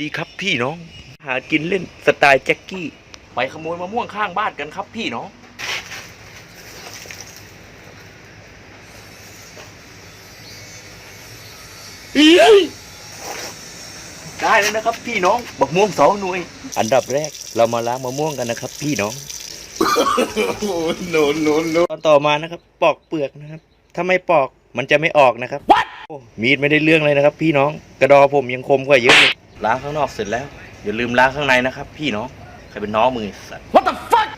ดีครับพี่น้อง หากินเล่นสไตล์แจ็คกี้ ไปขโมยมะม่วงข้างบ้านกันครับพี่น้อง ได้แล้วนะครับพี่น้องบักม่วงสองหน่วย อันดับแรกเรามาล้างมะม่วงกันนะครับพี่น้อง no, no, no. ตอนต่อมานะครับ ปอกเปลือกนะครับ ถ้าไม่ปอกมันจะไม่ออกนะครับ โอ้มีดไม่ได้เรื่องเลยนะครับ พี่น้อง กระดอผมยังคมกว่าเยอะเลย ล้างข้างนอกเสร็จแล้วอย่าลืมล้างข้างในนะครับ พี่น้องใครเป็นน้องมือสัตว์ What the fuck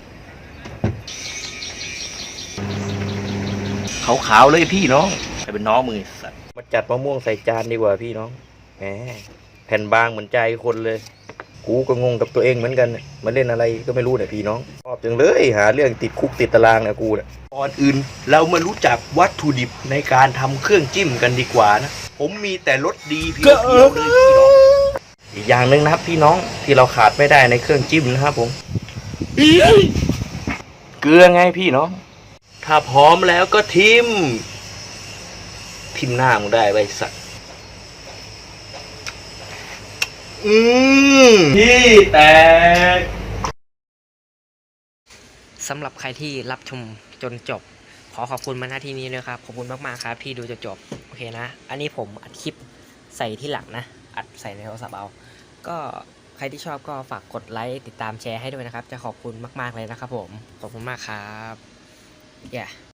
ขาวๆเลยพี่น้องใครเป็นน้องมือสัตว์มาจัดมะม่วงใส่จานดีกว่าพี่น้องแหมแผ่นบางเหมือนใจคนเลย กูก็งงกับตัวเองเหมือนกันเนี่ยมาเล่นอะไรก็ไม่รู้เนี่ยพี่น้องชอบจังเลยหาเรื่องติดคุกติดตารางเนี่ยกูเนี่ยก่อนอื่นเรามารู้จักวัตถุดิบในการทำเครื่องจิ้มกันดีกว่านะ ผมมีแต่รสดีเพียวๆเลยพี่น้อง อีกอย่างหนึ่งนะครับ พี่น้องที่เราขาดไม่ได้ในเครื่องจิ้มนะครับผมเกลือไงพี่น้อง ถ้าพร้อมแล้วก็ทิม ทิมหน้ามึงได้ไว้สัตว์อืมพี่แตกสำหรับใครที่รับชมจนจบ ขอขอบคุณมาหน้าที่นี้ด้วยครับ ขอบคุณมากๆครับ ที่ดูจนจบ โอเคนะ อันนี้ผมอัดคลิปใส่ที่หลังนะ อัดใส่ในโทรศัพท์เอา ก็ใครที่ชอบก็ฝากกดไลค์ติดตามแชร์ให้ด้วยนะครับ จะขอบคุณมาก ๆ เลยนะครับผม ขอบคุณมากครับ yeah